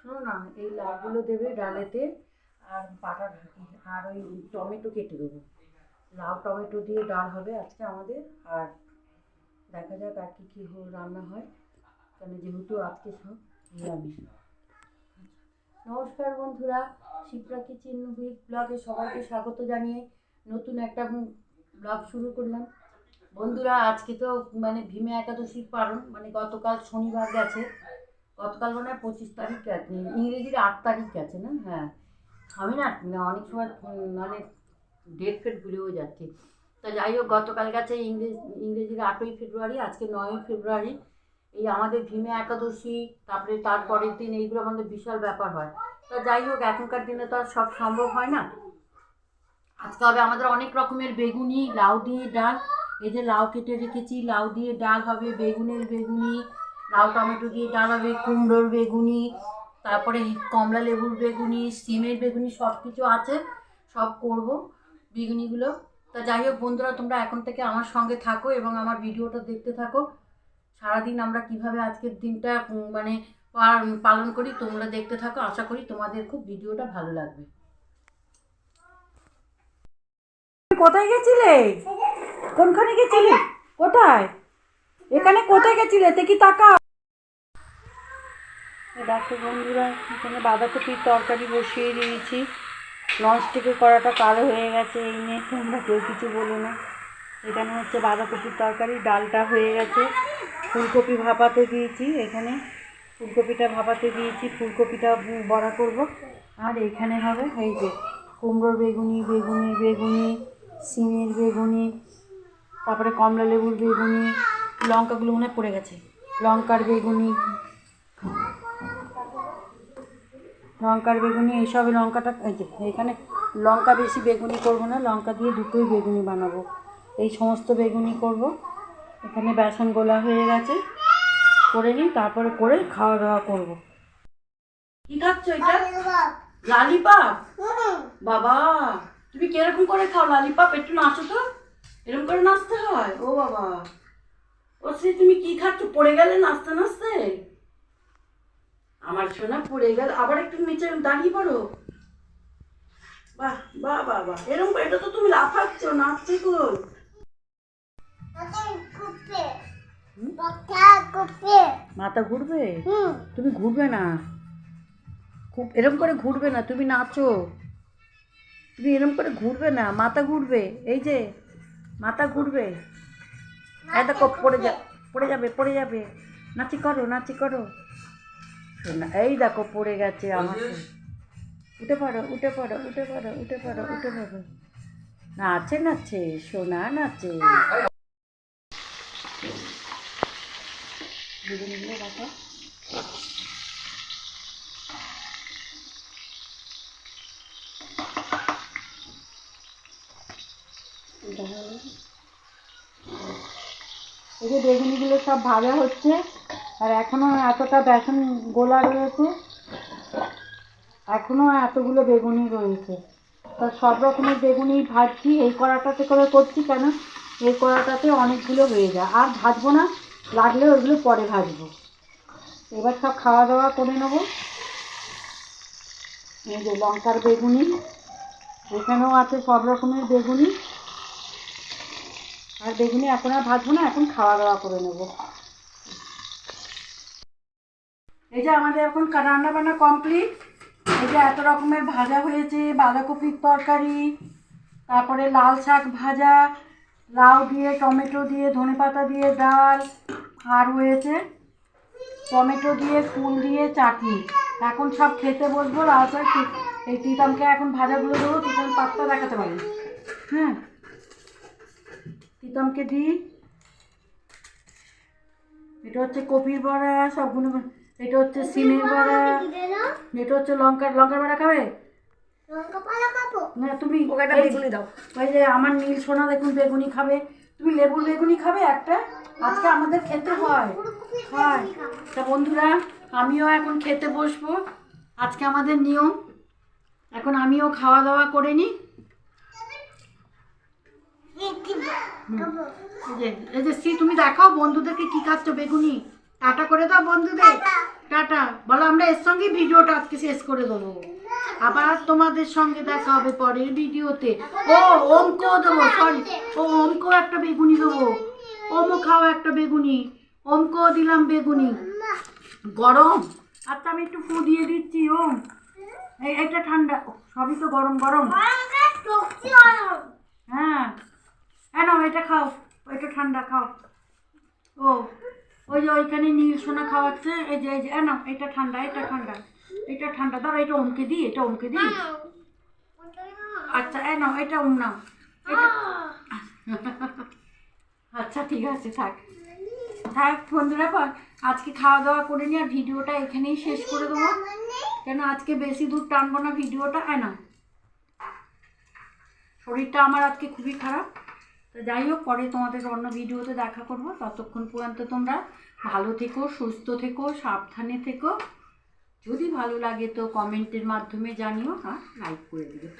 শোনো না, এই লাউগুলো দেবে ডালেতে আর পাটা ঢাকি, আর ওই টমেটো কেটে দেবো। লাউ, টমেটো দিয়ে ডাল হবে আজকে আমাদের, আর দেখা যাক আর কি কী রান্না হয়। কেন যেহেতু আজকে সব নিরামিষ। নমস্কার বন্ধুরা, শিপ্রা কিচেন উইথ ব্লগে সবাইকে স্বাগত জানিয়ে নতুন একটা ব্লগ শুরু করলাম। বন্ধুরা, আজকে তো মানে ভীমে একাদশীর পালন মানে গতকাল শনিবার গেছে। গতকাল মনে হয় পঁচিশ তারিখ গেছে ইংরেজির আট তারিখ গেছে না? হ্যাঁ। আমি না অনেক সময় মানে ডেট ফেট ভুলেও যাচ্ছি। তা যাই হোক, গতকাল গেছে ইংরেজ, ইংরেজির আটই ফেব্রুয়ারি, আজকে নয়ই ফেব্রুয়ারি। এই আমাদের ভীমে একাদশী, তারপরে তারপরের দিন এইগুলো আমাদের বিশাল ব্যাপার হয়। তা যাই হোক, এখনকার দিনে তো আর সব সম্ভব হয় না। আজকে হবে আমাদের অনেক রকমের বেগুনি, লাউ দিয়ে ডাল। এই যে লাউ কেটে রেখেছি, লাউ দিয়ে ডাল হবে, বেগুনের বেগুনি লাউ টমেটো দিয়ে ডাল হবে কুমড়োর বেগুনি, তারপরে কমলা লেবুর বেগুনি, সিমের বেগুনি সব কিছু আছে, সব করব বেগুনিগুলো। তা যাই হোক বন্ধুরা, তোমরা এখন থেকে আমার সঙ্গে থাকো এবং আমার ভিডিওটা দেখতে থাকো। সারাদিন আমরা কীভাবে আজকের দিনটা মানে পালন করি তোমরা দেখতে থাকো। আশা করি তোমাদের খুব ভিডিওটা ভালো লাগবে। কোথায় গেছিলে? কোনখানে গেছিলে? কোথায়? এখানে কোথায় গেছিলে? দেখি তাকা দেখো বন্ধুরা, এখানে বাঁধাকপির তরকারি বসিয়ে দিয়েছি। ননস্টিকের কড়াটা কালো হয়ে গেছে, এই নিয়ে তোমরা কেউ কিছু বলো না। এখানে হচ্ছে বাঁধাকপির তরকারি, ডালটা হয়ে গেছে। ফুলকপি ভাপাতে দিয়েছি এখানে। ফুলকপিটা ভাপাতে দিয়েছি, ফুলকপিটা বড়া করব। আর এখানে হবে এই যে কুমড়োর বেগুনি, বেগুনের বেগুনি সিমের বেগুনি, তারপরে কমলা লেবুর বেগুনি, লঙ্কাগুলো মনে পড়ে গেছে। লঙ্কার বেগুনি লঙ্কার বেগুনি এইসব লঙ্কাটা, এই যে, এখানে লঙ্কা বেশি বেগুনি করব না, লঙ্কা দিয়ে দুটোই বেগুনি বানাবো। এই সমস্ত বেগুনি করব। এখানে বেসন গোলা হয়ে গেছে। করে নিই, তারপরে করে খাওয়া দাওয়া করব। কি খাচ্ছ এটা? লালিপাপ? বাবা, তুমি কীরকম করে খাও লালিপাপ? একটু নাচো তো। এরকম করে নাচতে হয়? ও বাবা। ও সে তুমি কি খাচ্ছ? পড়ে গেলে নাচতে নাচতে? আমার সোনা পড়ে গেল আবার একটু নিচে দাঁড়িয়ে পড়ো। বাহ বাহ বাহ বাহ। এরকম এটা তো তুমি লাফাচ্ছ নাচছে গো মাথা ঘুরবে? তুমি ঘুরবে না? খুব এরকম করে ঘুরবে না তুমি নাচো। তুমি এরকম করে ঘুরবে না মাথা ঘুরবে এই যে মাথা ঘুরবে। দেখো পড়ে যা পড়ে যাবে পড়ে যাবে। নাচি করো নাচি করো। শোনা এই দেখো পড়ে গেছে আমার উঠে পড়ো উঠে পড়ো উঠে পড়ো উঠে পড়ো উঠে পড়ো। নাচে নাচে সোনা নাচে। এই যে বেগুনিগুলো সব ভাজা হচ্ছে। আর এখনও এতটা বেসন গোলা রয়েছে, এখনও এতগুলো বেগুনি রয়েছে। তা সব রকমের বেগুনি ভাজছি, এই কড়াটাতে করে করছি কেন? এই কড়াটাতে অনেকগুলো হয়ে যায়। আর ভাজবো না, লাগলে ওইগুলো পরে ভাজবো। এবার সব খাওয়া দাওয়া করে নেব। এই যে লঙ্কার বেগুনি, এখানেও আছে সব রকমের বেগুনি। আর বেগুনি এখন আর ভাজবো না, এখন খাওয়া দাওয়া করে নেব। এই যে আমাদের এখন রান্না বান্না কমপ্লিট এই যে এত রকমের ভাজা হয়েছে, বাঁধাকপির তরকারি, তারপরে লাল শাক ভাজা, লাউ দিয়ে, টমেটো দিয়ে, ধনেপাতা দিয়ে ডাল, আর হয়েছে টমেটো দিয়ে, ফুল দিয়ে চাটনি। এখন সব খেতে বসবো, লাল শাক এই তিতামকে এখন ভাজাগুলো দেবো, তিতাম পাত্তা দেখাতে পারি হ্যাঁ। প্রীতমকে দিই। এটা হচ্ছে কপির বড়া, সবগুলো এটা হচ্ছে সিমের বড়া এটা হচ্ছে লঙ্কার লঙ্কার বড়া খাবে? না তুমি দাও। ওই যে আমার নীল সোনা দেখুন বেগুনি খাবে। তুমি লেবুর বেগুনি খাবে একটা? আজকে আমাদের খেতে হয়। হয়। তা বন্ধুরা আমিও এখন খেতে বসবো। আজকে আমাদের নিয়ম। এখন আমিও খাওয়া দাওয়া করে নিই এই যে সি তুমি দেখাও বন্ধুদেরকে কি খাচ্ছ বেগুনি। টাটা করে দাও বন্ধুদের। টাটা। বলো, আমরা এর সঙ্গে ভিডিওটা আজকে শেষ করে দেবো। আবার তোমাদের সঙ্গে দেখা হবে পরের ভিডিওতে। ও ওমকেও দেবো সরি ও ওমকেও একটা বেগুনি দেবো। ওমও খাও একটা বেগুনি। ওমকেও দিলাম বেগুনি। গরম? আচ্ছা আমি একটু ফু দিয়ে দিচ্ছি, ওম। এই, এটা ঠান্ডা। সবই তো গরম গরম। হ্যাঁ। হ্যাঁ এটা খাও। এটা ঠান্ডা, খাও। ও। ওই যে ওইখানে নীল সোনা খাওয়াচ্ছে, এই যে এই যে নাও, এটা ঠান্ডা এটা ঠান্ডা এটা ঠান্ডা, ধরো, এটা অমকে দিই, এটা অমকে দিই। আচ্ছা এ নাও, এটা ওম নাও আচ্ছা ঠিক আছে, থাক। থাক, বন্ধুরা আজকে খাওয়া দাওয়া করে নিয়ে ভিডিওটা এখানেই শেষ করে দেবো। কেন, আজকে বেশি দূর টানবো না ভিডিওটা এ নাও। শরীরটা আমার আজকে খুবই খারাপ। তো যাই হোক, পরে তোমাদের অন্য ভিডিওতে দেখা করব। ততক্ষণ পর্যন্ত তোমরা ভালো থেকো, সুস্থ থেকো, সাবধানে থেকো। যদি ভালো লাগে তো কমেন্টের মাধ্যমে জানিও, আর লাইক করে দিও।